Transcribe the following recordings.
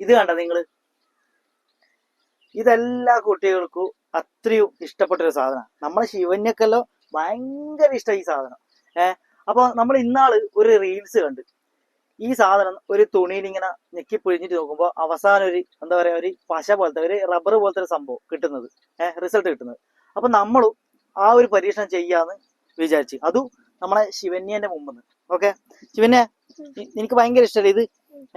ഇത് കണ്ട നിങ്ങൾ ഇതെല്ലാ കുട്ടികൾക്കും അത്രയും ഇഷ്ടപ്പെട്ടൊരു സാധനമാണ്. നമ്മളെ ശിവന്യക്കെല്ലാം ഭയങ്കര ഇഷ്ടം ഈ സാധനം. ഏഹ് അപ്പൊ നമ്മൾ ഇന്നാൾ ഒരു റീൽസ് കണ്ട്. ഈ സാധനം ഒരു തുണിയിൽ ഇങ്ങനെ ഞെക്കി പിഴിഞ്ഞിട്ട് നോക്കുമ്പോൾ അവസാനം ഒരു എന്താ പറയാ ഒരു പശ പോലത്തെ ഒരു റബ്ബർ പോലത്തെ ഒരു സംഭവം കിട്ടുന്നത്. ഏഹ് റിസൾട്ട് കിട്ടുന്നത്. അപ്പൊ നമ്മളും ആ ഒരു പരീക്ഷണം ചെയ്യാന്ന് വിചാരിച്ചു. അതും നമ്മളെ ശിവന്യന്റെ മുമ്പ് ഓക്കെ? ശിവന്യ എനിക്ക് ഭയങ്കര ഇഷ്ടമല്ലേ ഇത്?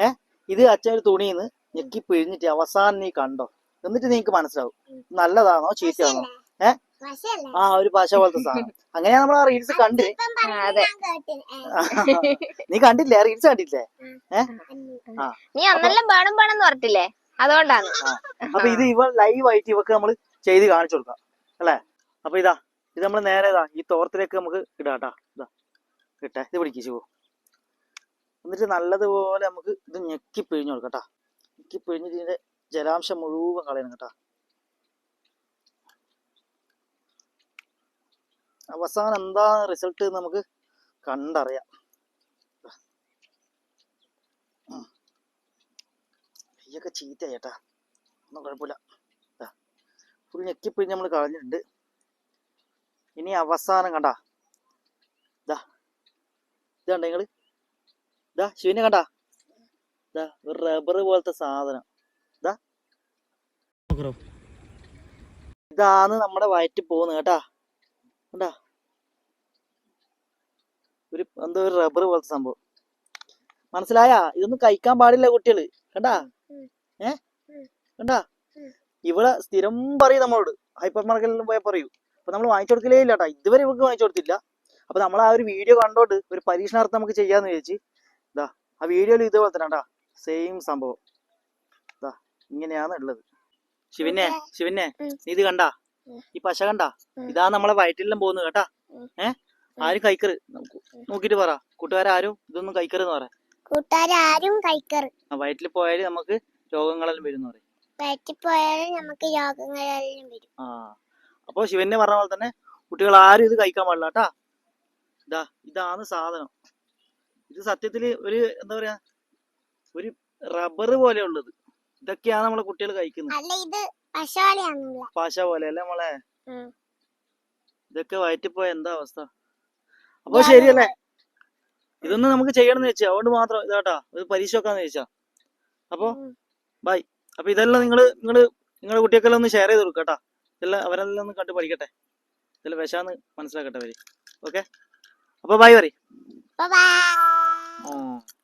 ഏഹ് ഇത് അച്ഛൻ ഒരു തുണിന്ന് ഞെക്കി പിഴിഞ്ഞിട്ട് അവസാനം നീ കണ്ടോ? എന്നിട്ട് നിനക്ക് മനസ്സിലാവും. നല്ലതാണോ ചീത്തയാണോ? ഏ? ആ ഒരു പശ പോലത്തെ സാധനം. അങ്ങനെയാ നമ്മൾ ആ റീൽസ് കണ്ടു അതെ. നീ കണ്ടില്ലേ? റീൽസ് കണ്ടില്ലേ. ആ. നീ അന്നെല്ലാം വേണം വേണം എന്ന് പറഞ്ഞില്ലേ? അതുകൊണ്ടാണ്. അപ്പൊ ഇത് ഇവ ലൈവ് ആയിട്ട് ഇവക്ക് നമ്മൾ ചെയ്ത് കാണിച്ചു കൊടുക്കാം. അല്ലേ? അപ്പൊ ഇതാ ഇത് നമ്മൾ നേരെ ഇതാ ഈ തോർത്തിലേക്ക് നമുക്ക് ഇടാട്ടാ ഇതാ. ഇട്ടെ. ഇത് പിടിക്കിച്ചു പോ എന്നിട്ട് നല്ലതുപോലെ നമുക്ക് ഇത് ഞെക്കി പിഴിഞ്ഞു കൊടുക്കാം ഞെക്കി പിഴിഞ്ഞിട്ട് ഇതിന്റെ ജലാംശം മുഴുവൻ കളയണം കേട്ടാ. അവസാനം എന്താ റിസൾട്ട് നമുക്ക് കണ്ടറിയാം. കയ്യൊക്കെ ചീത്തയായി കേട്ടാ. ഒന്നും കുഴപ്പമില്ല. ഫുൾ ഞെക്കിപ്പിഴിഞ്ഞ് നമ്മൾ കളഞ്ഞിട്ടുണ്ട്. ഇനി അവസാനം കണ്ടാ. ഇതാ ഇത് നിങ്ങൾ? ഇതാ ശിവനെ കണ്ട. ഇതാ ഒരു റബ്ബർ പോലത്തെ സാധനം. ഇതാ ഇതാണ് നമ്മുടെ വയറ്റിൽ പോകുന്നത് കേട്ടാ. കണ്ടാ? ഒരു എന്തോ ഒരു റബ്ബർ പോലത്തെ സംഭവം. മനസ്സിലായാ? ഇതൊന്നും കഴിക്കാൻ പാടില്ല കുട്ടികൾ. കണ്ടാ? ഏ? കണ്ടാ? ഇവിടെ സ്ഥിരം പറയും നമ്മളോട്. ഹൈപ്പർ മാർക്കറ്റിലും പോയാൽ പറയൂ. അപ്പൊ നമ്മൾ വാങ്ങിച്ചു കൊടുക്കലേ ഇല്ല കേട്ടാ ഇതുവരെ ഇവർക്ക് വാങ്ങിച്ചു കൊടുത്തില്ല. അപ്പൊ നമ്മൾ ആ ഒരു വീഡിയോ കണ്ടോണ്ട് ഒരു പരീക്ഷണാർത്ഥം നമുക്ക് ചെയ്യാന്ന് വിചാരിച്ച് ഇതാ ആ വീഡിയോയിൽ ഇതുപോലെ തന്നെ കേട്ടാ സെയിം സംഭവം. ഇതാ ഇങ്ങനെയാണ് ഉള്ളത്. ശിവനെ ശിവനെ നീ ഇത് കണ്ടാ? ഈ പശ കണ്ടാ. ഇതാ നമ്മളെ വയറ്റിലെല്ലാം പോകുന്നത് കേട്ടാ. ഏ? ആരും കഴിക്കറ്? നോക്കിട്ട് പറ. കൂട്ടുകാരും ഇതൊന്നും കഴിക്കരുന്ന് പറ. കഴിക്കറ്. ആ വയറ്റിൽ പോയാൽ നമുക്ക് രോഗങ്ങളെല്ലാം വരും പറയും. വയറ്റിൽ പോയാലും നമുക്ക് രോഗങ്ങളെല്ലാം വരും. ആ അപ്പൊ ശിവനെ പറഞ്ഞ പോലെ തന്നെ കുട്ടികൾ ആരും ഇത് കഴിക്കാൻ പാടില്ല കേട്ടാ. ഇതാ ഇതാണ് സാധനം. ഇത് സത്യത്തിൽ ഒരു എന്താ പറയാ ഒരു റബ്ബർ പോലെ ഉള്ളത്. ഇതൊക്കെയാണ് നമ്മളെ കുട്ടികൾ കഴിക്കുന്നത്. പശ പോലെ അല്ലേ നമ്മളെ. ഇതൊക്കെ വയറ്റിപ്പോയ എന്താ അവസ്ഥ? അപ്പൊ ശരിയല്ലേ ഇതൊന്നും നമുക്ക് ചെയ്യണം എന്ന് വെച്ചാ അതുകൊണ്ട് മാത്രം ഇതാട്ടാ ഒരു പരീക്ഷ വെക്കാന്ന് ചോദിച്ചാ. അപ്പൊ ബൈ അപ്പൊ ഇതെല്ലാം നിങ്ങൾ നിങ്ങൾ നിങ്ങളുടെ കുട്ടികൾക്കെല്ലാം ഒന്ന് ഷെയർ ചെയ്ത് കൊടുക്കുക കേട്ടാ. ഇതെല്ലാം അവരെല്ലാം ഒന്ന് കണ്ട് പഠിക്കട്ടെ. ഇതെല്ലാം വിഷാന്ന് മനസ്സിലാക്കട്ടെ അവർ. ഓക്കെ അപ്പൊ ബൈ പറയും. ബൈ ആ